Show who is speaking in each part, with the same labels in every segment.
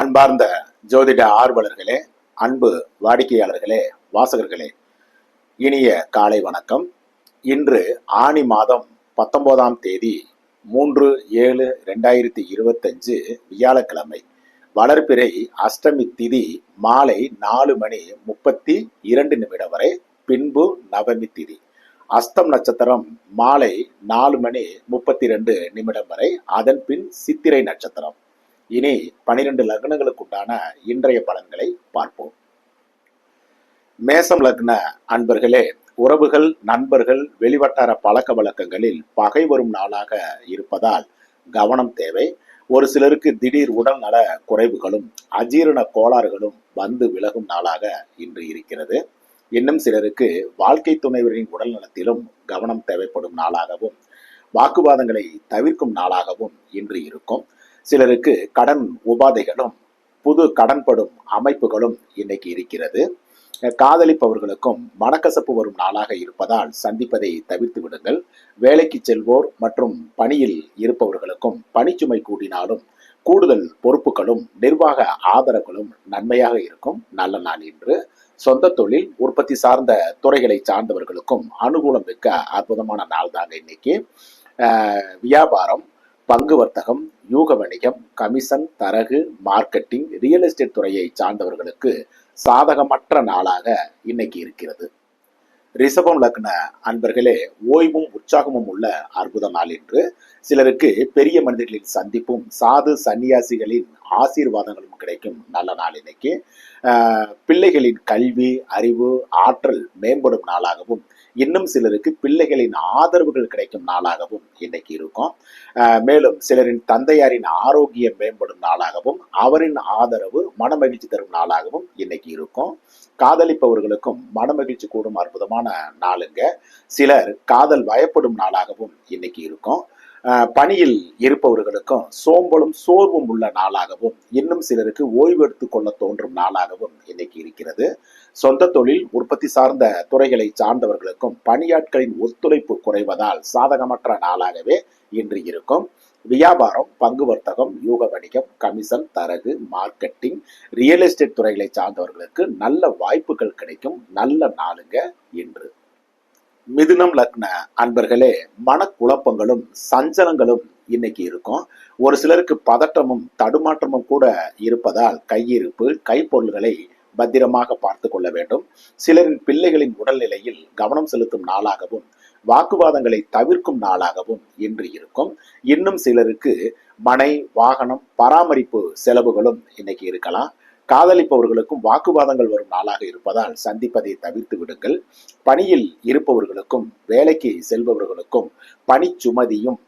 Speaker 1: அன்பார்ந்த ஜோதிட ஆர்வலர்களே அன்பு வாடிக்கையாளர்களே வாசகர்களே இனிய காலை வணக்கம். இன்று ஆணி மாதம் பத்தொன்பதாம் தேதி மூன்று ஏழு ரெண்டாயிரத்தி இருபத்தஞ்சு வியாழக்கிழமை. வளர்பிறை அஷ்டமி திதி மாலை நாலு மணி முப்பத்தி இரண்டு நிமிடம் வரை பின்பு நவமி திதி. அஸ்தம் நட்சத்திரம் மாலை நாலு மணி முப்பத்தி ரெண்டு நிமிடம் வரை அதன் பின் சித்திரை நட்சத்திரம். இனி பனிரெண்டு லக்னங்களுக்கு உண்டான இன்றைய பலன்களை பார்ப்போம். மேசம் லக்ன அன்பர்களே உறவுகள் நண்பர்கள் வெளிவட்டார பழக்க வழக்கங்களில் பகை வரும் நாளாக இருப்பதால் கவனம் தேவை. ஒரு சிலருக்கு திடீர் உடல் நல குறைவுகளும் அஜீரண கோளாறுகளும் வந்து விலகும் நாளாக இன்று இருக்கிறது. இன்னும் சிலருக்கு வாழ்க்கை துணைவரின் உடல் நலத்திலும் கவனம் தேவைப்படும் நாளாகவும் வாக்குவாதங்களை தவிர்க்கும் நாளாகவும் இன்று இருக்கும். சிலருக்கு கடன் உபாதைகளும் புது கடன்படும் அமைப்புகளும் இன்னைக்கு இருக்கிறது. காதலிப்பவர்களுக்கும் மனக்கசப்பு வரும் நாளாக இருப்பதால் சந்திப்பதை தவிர்த்து விடுங்கள். வேலைக்கு செல்வோர் மற்றும் பணியில் இருப்பவர்களுக்கும் பணிச்சுமை கூடினாலும் கூடுதல் பொறுப்புகளும் நிர்வாக ஆதரவுகளும் நன்மையாக இருக்கும். நல்ல நாள் இன்று. சொந்த தொழில் உற்பத்தி சார்ந்த துறைகளை சார்ந்தவர்களுக்கும் அனுகூலம் மிக்க அற்புதமான நாள் தாங்க இன்னைக்கு வியாபாரம் பங்கு வர்த்தகம் யூக வணிகம் கமிஷன் தரகு மார்க்கெட்டிங் ரியல் எஸ்டேட் துறையை சார்ந்தவர்களுக்கு சாதகமற்ற நாளாக இன்னைக்கு இருக்கிறது. ரிஷபம் லக்ன அன்பர்களே ஓய்வும் உற்சாகமும் உள்ள அற்புத நாள் என்று சிலருக்கு பெரிய மனிதர்களின் சந்திப்பும் சாது சன்னியாசிகளின் ஆசீர்வாதங்களும் கிடைக்கும் நல்ல நாள் இன்னைக்கு. பிள்ளைகளின் கல்வி அறிவு ஆற்றல் மேம்படும் நாளாகவும் இன்னும் சிலருக்கு பிள்ளைகளின் ஆதரவுகள் கிடைக்கும் நாளாகவும் இன்னைக்கு இருக்கும். மேலும் சிலரின் தந்தையாரின் ஆரோக்கியம் மேம்படும் நாளாகவும் அவரின் ஆதரவு மனமகிழ்ச்சி தரும் நாளாகவும் இன்னைக்கு இருக்கும். காதலிப்பவர்களுக்கும் மனமகிழ்ச்சி கூடும் அற்புதமான நாளுங்க. சிலர் காதல் பயப்படும் நாளாகவும் இன்னைக்கு இருக்கும். பணியில் இருப்பவர்களுக்கும் சோம்பலும் சோர்வும் உள்ள நாளாகவும் இன்னும் சிலருக்கு ஓய்வு எடுத்து கொள்ள தோன்றும் நாளாகவும் இன்னைக்கு இருக்கிறது. சொந்த தொழில் உற்பத்தி சார்ந்த துறைகளை சார்ந்தவர்களுக்கும் பணியாட்களின் ஒத்துழைப்பு குறைவதால் சாதகமற்ற நாளாகவே இன்று இருக்கும். வியாபாரம் பங்கு வர்த்தகம் யூக வணிகம் கமிஷன் தரகு மார்க்கெட்டிங் ரியல் எஸ்டேட் துறைகளை சார்ந்தவர்களுக்கு நல்ல வாய்ப்புகள் கிடைக்கும். நல்ல நாளுங்க இன்று. மிதுனம் லக்ன அன்பர்களே மனக்குழப்பங்களும் சஞ்சலங்களும் இன்னைக்கு இருக்கும். ஒரு சிலருக்கு பதற்றமும் தடுமாற்றமும் கூட இருப்பதால் கையிருப்பு கைப்பொருள்களை பத்திரமாக பார்த்து கொள்ள வேண்டும். சிலரின் பிள்ளைகளின் உடல்நிலையில் கவனம் செலுத்தும் நாளாகவும் வாக்குவாதங்களை தவிர்க்கும் நாளாகவும் இன்று இருக்கும். இன்னும் சிலருக்கு மனை வாகனம் பராமரிப்பு செலவுகளும் இன்னைக்கு இருக்கலாம். காதலிப்பவர்களுக்கும் வாக்குவாதங்கள் வரும் நாளாக இருப்பதால் சந்திப்பதை தவிர்த்து விடுங்கள். பணியில் இருப்பவர்களுக்கும் வேலைக்கு செல்பவர்களுக்கும் பணி சுமதியும்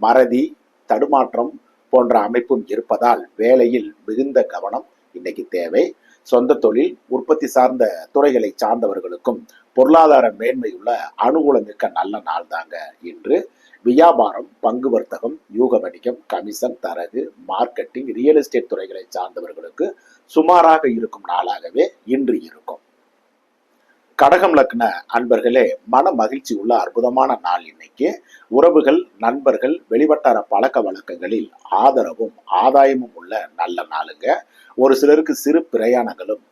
Speaker 1: மறதி தடுமாற்றம் போன்ற அமைப்பும் இருப்பதால் வேலையில் மிகுந்த கவனம் இன்னைக்கு தேவை. சொந்த தொழில் உற்பத்தி சார்ந்த துறைகளை சார்ந்தவர்களுக்கும் பொருளாதார மேன்மையுள்ள அனுகூலமிக்க நல்ல நாள் தாங்க இன்று. வியாபாரம் பங்கு வர்த்தகம் யூக வணிகம் கமிஷன் தரகு மார்க்கெட்டிங் ரியல் எஸ்டேட் துறைகளை சார்ந்தவர்களுக்கு சுமாராக இருக்கும் நாளாகவே இன்று இருக்கும். கடகம் லக்ன அன்பர்களே மன மகிழ்ச்சி உள்ள அற்புதமான நாள் இன்னைக்கு. உறவுகள் நண்பர்கள் வெளிவட்டார பழக்க வழக்கங்களில் ஆதரவும் ஆதாயமும் உள்ள நல்ல நாளுங்க. ஒரு சிலருக்கு சிறு பிரயாணங்களும்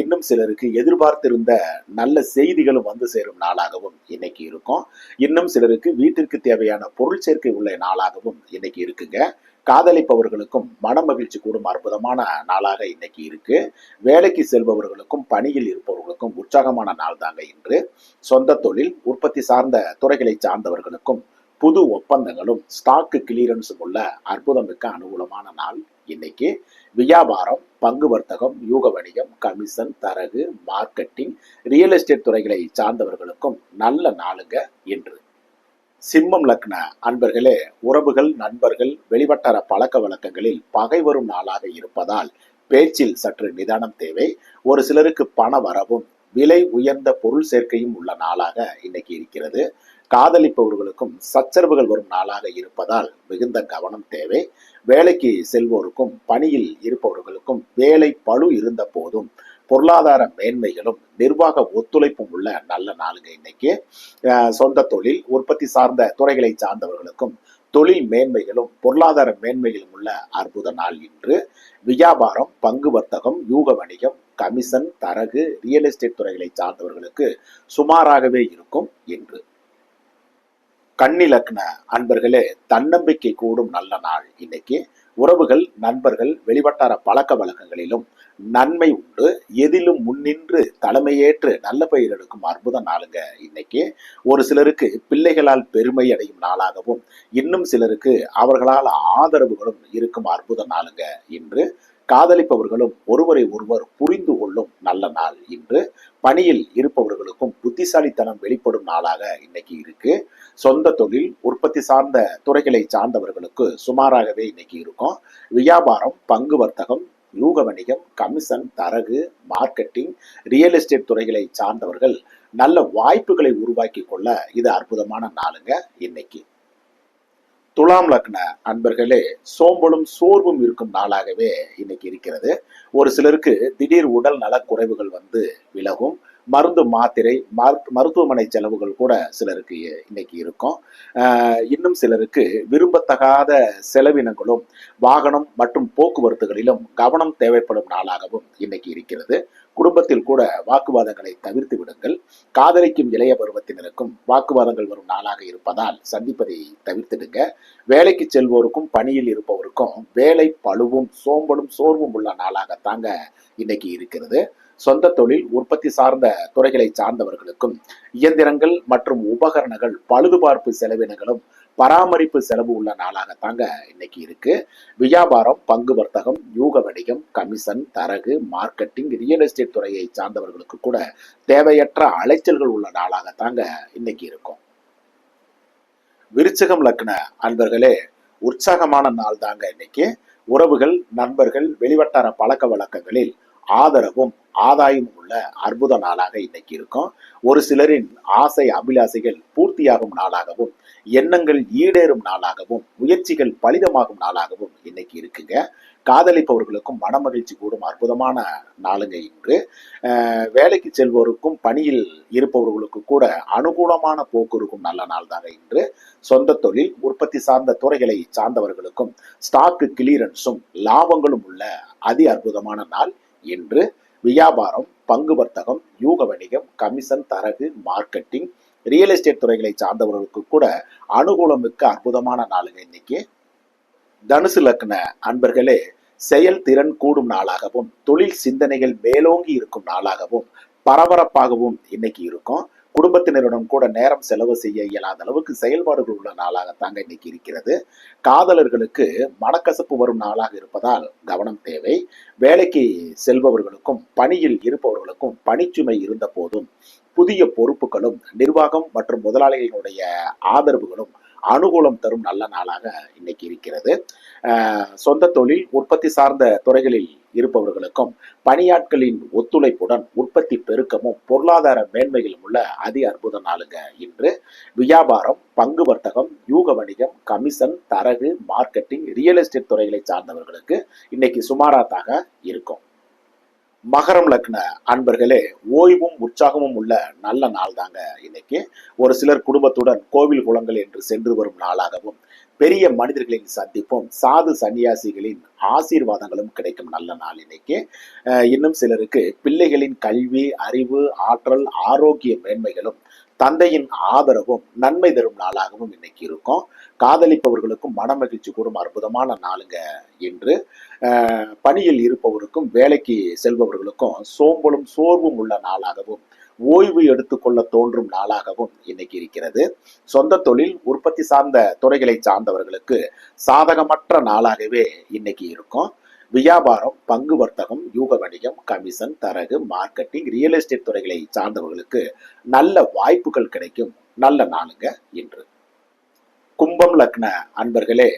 Speaker 1: இன்னும் சிலருக்கு எதிர்பார்த்திருந்த நல்ல செய்திகளும் வந்து சேரும் நாளாகவும் இன்னைக்கு இருக்கும். இன்னும் சிலருக்கு வீட்டிற்கு தேவையான பொருள் சேர்க்கை உள்ள நாளாகவும் இன்னைக்கு இருக்குங்க. காதலிப்பவர்களுக்கும் மன மகிழ்ச்சி கூடும் அற்புதமான நாளாக இன்னைக்கு இருக்கு. வேலைக்கு செல்பவர்களுக்கும் பணியில் இருப்பவர்களுக்கும் உற்சாகமான நாள் தாங்க இன்று. சொந்த தொழில் உற்பத்தி சார்ந்த துறைகளை சார்ந்தவர்களுக்கும் புது ஒப்பந்தங்களும் ஸ்டாக்கு கிளியரன்ஸும் உள்ள அற்புதமிக்க அனுகூலமான நாள் இன்னைக்கு. வியாபாரம் பங்கு வர்த்தகம் யூக வணிகம் கமிஷன் தரகு மார்க்கெட்டிங் ரியல் எஸ்டேட் துறைகளை சார்ந்தவர்களுக்கும் நல்ல நாளுங்க என்று சிம்மம் லக்ன அன்பர்களே உறவுகள் நண்பர்கள் வெளிவட்டார பழக்க வழக்கங்களில் பகை வரும் நாளாக இருப்பதால் பேச்சில் சற்று நிதானம் தேவை. ஒரு சிலருக்கு பண வரவும் விலை உயர்ந்த பொருள் சேர்க்கையும் உள்ள நாளாக இன்னைக்கு இருக்கிறது. காதலிப்பவர்களுக்கும் சச்சரவுகள் வரும் நாளாக இருப்பதால் மிகுந்த கவனம் தேவை. வேலைக்கு செல்வோருக்கும் பணியில் இருப்பவர்களுக்கும் வேலை பளு இருந்த போதும் பொருளாதார மேன்மைகளும் நிர்வாக ஒத்துழைப்பும் உள்ள நல்ல நாளுங்க இன்னைக்கு. சொந்த தொழில் உற்பத்தி சார்ந்த துறைகளை சார்ந்தவர்களுக்கும் தொழில் மேன்மைகளும் பொருளாதார மேன்மைகளும் உள்ள அற்புத நாள் இன்று. வியாபாரம் பங்கு வர்த்தகம் யூக வணிகம் கமிஷன் தரகு ரியல் எஸ்டேட் துறைகளை சார்ந்தவர்களுக்கு சுமாராகவே இருக்கும் என்று கண்ணிலக்ன அன்பர்களே தன்னம்பிக்கை கூடும் நல்ல நாள். இன்னைக்கு உறவுகள் நண்பர்கள் வெளிவட்டார பழக்க வழக்கங்களிலும் நன்மை உண்டு. எதிலும் முன்னின்று தலைமையேற்று நல்ல பெயர் எடுக்கும் அற்புத நாளுங்க இன்னைக்கு. ஒரு சிலருக்கு பிள்ளைகளால் பெருமை அடையும் நாளாகவும் இன்னும் சிலருக்கு அவர்களால் ஆதரவுகளும் இருக்கும் அற்புத நாளுங்க இன்று. காதலிப்பவர்களும் ஒருவரை ஒருவர் புரிந்து கொள்ளும் நல்ல நாள் இன்று. பணியில் இருப்பவர்களுக்கும் புத்திசாலித்தனம் வெளிப்படும் நாளாக இன்னைக்கு இருக்கு. சொந்த தொழில் உற்பத்தி சார்ந்த துறைகளை சார்ந்தவர்களுக்கு சுமாராகவே இன்னைக்கு இருக்கும். வியாபாரம் பங்கு வர்த்தகம் யூக வணிகம் கமிஷன் தரகு மார்க்கெட்டிங் ரியல் எஸ்டேட் துறைகளை சார்ந்தவர்கள் நல்ல வாய்ப்புகளை உருவாக்கி கொள்ள இது அற்புதமான நாளுங்க இன்னைக்கு. துலாம் லக்ன அன்பர்களே சோம்பலும் சோர்வும் இருக்கும் நாளாகவே இன்னைக்கு இருக்கிறது. ஒரு சிலருக்கு திடீர் உடல் நலக்குறைவுகள் வந்து விலகும். மருந்து மாத்திரை மருத்- மருத்துவமனை செலவுகள் கூட சிலருக்கு இன்னைக்கு இருக்கும். இன்னும் சிலருக்கு விரும்பத்தகாத செலவினங்களும் வாகனம் மற்றும் போக்குவரத்துகளிலும் கவனம் தேவைப்படும் நாளாகவும் இன்னைக்கு இருக்கிறது. குடும்பத்தில் கூட வாக்குவாதங்களை தவிர்த்து விடுங்கள். காதலிக்கும் இளைய பருவத்தினருக்கும் வாக்குவாதங்கள் வரும் நாளாக இருப்பதால் சந்திப்பதை தவிர்த்திடுங்க. வேலைக்கு செல்வோருக்கும் பணியில் இருப்பவருக்கும் வேலை பழுவும் சோம்பலும் சோர்வும் உள்ள நாளாக தாங்க இன்னைக்கு இருக்கிறது. சொந்த தொழில் உற்பத்தி சார்ந்த துறைகளை சார்ந்தவர்களுக்கும் இயந்திரங்கள் மற்றும் உபகரணங்கள் பழுதுபார்ப்பு செலவினங்களும் பராமரிப்பு செலவு உள்ள நாளாக தாங்க இன்னைக்கு இருக்கு. வியாபாரம் பங்கு வர்த்தகம் யூக வணிகம் கமிஷன் தரகு மார்க்கெட்டிங் ரியல் எஸ்டேட் துறையை சார்ந்தவர்களுக்கு கூட தேவையற்ற அலைச்சல்கள் உள்ள நாளாக தாங்க இன்னைக்கு இருக்கும். விருச்சகம் லக்ன அன்பர்களே உற்சாகமான நாள் தாங்க இன்னைக்கு. உறவுகள் நண்பர்கள் வெளிவட்டார பழக்க வழக்கங்களில் ஆதரவும் ஆதாயமும் உள்ள அற்புத நாளாக இன்னைக்கு இருக்கும். ஒரு சிலரின் ஆசை அபிலாசைகள் பூர்த்தியாகும் நாளாகவும் எண்ணங்கள் ஈடேறும் நாளாகவும் முயற்சிகள் பலிதமாகும் நாளாகவும் இன்னைக்கு இருக்குங்க. காதலிப்பவர்களுக்கும் மனமகிழ்ச்சி கூடும் அற்புதமான நாளுங்க இன்று. வேலைக்கு செல்வோருக்கும் பணியில் இருப்பவர்களுக்கு கூட அனுகூலமான போக்கு இருக்கும் நல்ல நாள் தாங்க இன்று. சொந்த தொழில் உற்பத்தி சார்ந்த துறைகளை சார்ந்தவர்களுக்கும் ஸ்டாக்கு கிளியரன்ஸும் லாபங்களும் உள்ள அதி அற்புதமான நாள். இன்று வியாபாரம் பங்கு வர்த்தகம் யூக வணிகம் கமிஷன் தரகு மார்க்கெட்டிங் ரியல் எஸ்டேட் துறைகளை சார்ந்தவர்களுக்கு கூட அனுகூலம் மிக்க அற்புதமான நாளுங்க இன்னைக்கு. தனுசு லக்ன அன்பர்களே செயல்திறன் கூடும் நாளாகவும் தொழில் சிந்தனைகள் மேலோங்கி இருக்கும் நாளாகவும் பரபரப்பாகவும் இன்னைக்கு இருக்கும். குடும்பத்தினருடன் கூட நேரம் செலவு செய்ய இயலாத அளவுக்கு செயல்பாடுகள் உள்ள நாளாக தாங்க இன்னைக்கு இருக்கிறது. காதலர்களுக்கு மனக்கசப்பு வரும் நாளாக இருப்பதால் கவனம் தேவை. வேலைக்கு செல்பவர்களுக்கும் பணியில் இருப்பவர்களுக்கும் பணிச்சுமை இருந்த போதும் புதிய பொறுப்புகளும் நிர்வாகம் மற்றும் முதலாளிகளுடைய ஆதரவுகளும் அனுகூலம் தரும் நல்ல நாளாக இன்னைக்கு இருக்கிறது. சொந்த தொழில் உற்பத்தி சார்ந்த துறைகளில் இருப்பவர்களுக்கும் பணியாட்களின் ஒத்துழைப்புடன் உற்பத்தி பெருக்கமும் பொருளாதார மேன்மைகளும் உள்ள அதி அற்புத நாளுங்க இன்று. வியாபாரம் பங்கு வர்த்தகம் யூக வணிகம் கமிஷன் தரகு மார்க்கெட்டிங் ரியல் எஸ்டேட் துறைகளை சார்ந்தவர்களுக்கு இன்னைக்கு சுமாராத்தாக இருக்கும். மகரம் லக்ன அன்பர்களே ஓய்வும் உற்சாகமும் உள்ள நல்ல நாள் தாங்க இன்னைக்கு. ஒரு சிலர் குடும்பத்துடன் கோவில் குளங்கள் என்று சென்று வரும் நாளாகவும் பெரிய மனிதர்களின் சந்திப்பும் சாது சன்னியாசிகளின் ஆசீர்வாதங்களும் கிடைக்கும் நல்ல நாள் இன்னைக்கு. இன்னும் சிலருக்கு பிள்ளைகளின் கல்வி அறிவு ஆற்றல் ஆரோக்கிய மேன்மைகளும் தந்தையின் ஆதரவும் நன்மை தரும் நாளாகவும் இன்னைக்கு இருக்கும். காதலிப்பவர்களுக்கும் மனமகிழ்ச்சி கூடும் அற்புதமான நாளுங்க என்று பணியில் இருப்பவருக்கும் வேலைக்கு செல்பவர்களுக்கும் சோம்பலும் சோர்வும் உள்ள நாளாகவும் ஓய்வு எடுத்துக்கொள்ள தோன்றும் நாளாகவும் இன்னைக்கு இருக்கிறது. சொந்த தொழில் உற்பத்தி சார்ந்த துறைகளை சார்ந்தவர்களுக்கு சாதகமற்ற நாளாகவே இன்னைக்கு இருக்கும். வியாபாரம் பங்கு வர்த்தகம் யூக வணிகம் கமிஷன் தரகு மார்க்கெட்டிங் ரியல் எஸ்டேட் துறைகளை சார்ந்தவர்களுக்கு நல்ல வாய்ப்புகள் கிடைக்கும். நல்ல நாளுங்க இன்று. கும்பம் லக்ன அன்பர்களே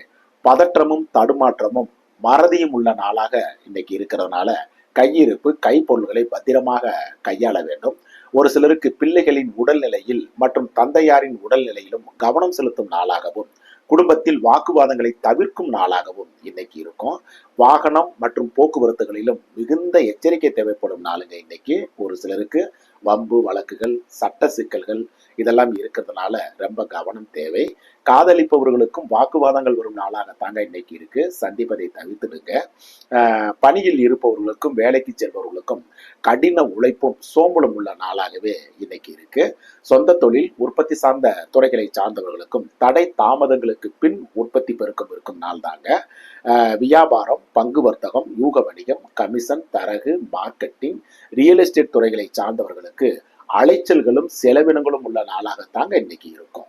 Speaker 1: பதற்றமும் தடுமாற்றமும் மறதியும் உள்ள நாளாக இன்னைக்கு இருக்கிறதுனால கையிருப்பு கைப்பொருள்களை பத்திரமாக கையாள வேண்டும். ஒரு சிலருக்கு பிள்ளைகளின் உடல்நிலையில் மற்றும் தந்தையாரின் உடல்நிலையிலும் கவனம் செலுத்தும் நாளாகவும் குடும்பத்தில் வாக்குவாதங்களை தவிர்க்கும் நாளாகவும் இன்னைக்கு இருக்கும். வாகனம் மற்றும் போக்குவரத்துகளிலும் மிகுந்த எச்சரிக்கை தேவைப்படும் நாளுங்க இன்னைக்கு. ஒரு சிலருக்கு வம்பு வழக்குகள் சட்ட சிக்கல்கள் இதெல்லாம் இருக்கிறதுனால ரொம்ப கவனம் தேவை. காதலிப்பவர்களுக்கும் வாக்குவாதங்கள் வரும் நாளாக தாங்க இன்னைக்கு இருக்கு. சந்திப்பதை தவிர்த்துடுங்க. பணியில் இருப்பவர்களுக்கும் வேலைக்கு செல்பவர்களுக்கும் கடின உழைப்பும் சோம்பலும் உள்ள நாளாகவே இன்னைக்கு இருக்கு. சொந்த தொழில் உற்பத்தி சார்ந்த துறைகளை சார்ந்தவர்களுக்கும் தடை தாமதங்களுக்கு பின் உற்பத்தி பெருக்கம் இருக்கும் நாள் தாங்க. ஆஹ் வியாபாரம் பங்கு வர்த்தகம் யூக வணிகம் கமிஷன் தரகு மார்க்கெட்டிங் ரியல் எஸ்டேட் துறைகளை சார்ந்தவர்களுக்கு அலைச்சல்களும் செலவினங்களும் உள்ள நாளாகத்தாங்க இன்னைக்கு இருக்கும்.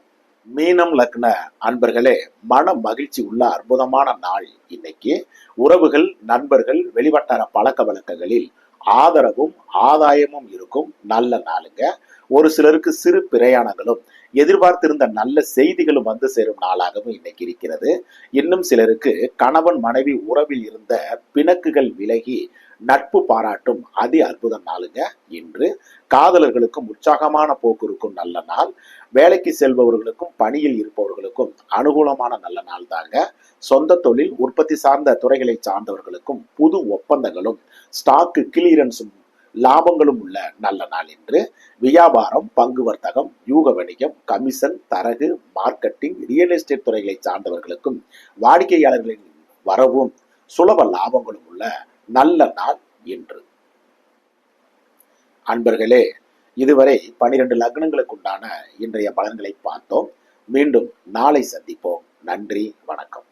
Speaker 1: மீனம் லக்ன அன்பர்களே மன மகிழ்ச்சி உள்ள அற்புதமான நாள் இன்னைக்கு. உறவுகள் நண்பர்கள் வெளிவட்டார பழக்க வழக்கங்களில் ஆதரவும் ஆதாயமும் இருக்கும். நல்ல நாளுங்க. ஒரு சிலருக்கு சிறு பிரயாணங்களும் எதிர்பார்த்திருந்த நல்ல செய்திகளும் வந்து சேரும் நாளாகவும் இன்னைக்கு இருக்கிறது. இன்னும் சிலருக்கு கணவன் மனைவி உறவில் இருந்த பிணக்குகள் விலகி நட்பு பாராட்டும் அதி அற்புத நாளுங்க. இன்று காதலர்களுக்கும் உற்சாகமான போக்கு இருக்கும். நல்ல நாள். வேலைக்கு செல்பவர்களுக்கும் பணியில் இருப்பவர்களுக்கும் அனுகூலமான நல்ல நாள் தாங்க. சொந்த தொழில் உற்பத்தி சார்ந்த துறைகளை சார்ந்தவர்களுக்கும் புது ஒப்பந்தங்களும் ஸ்டாக்கு கிளியரன்ஸும் லாபங்களும் உள்ள நல்ல நாள் என்று வியாபாரம் பங்கு வர்த்தகம் யூக வணிகம் கமிஷன் தரகு மார்க்கெட்டிங் ரியல் எஸ்டேட் துறைகளை சார்ந்தவர்களுக்கும் வாடிக்கையாளர்களின் வரவும் சுலப லாபங்களும் உள்ள நல்ல நாள் என்று. அன்பர்களே இதுவரை பனிரெண்டு லக்னங்களுக்கு உண்டான இன்றைய பலன்களை பார்த்தோம். மீண்டும் நாளை சந்திப்போம். நன்றி வணக்கம்.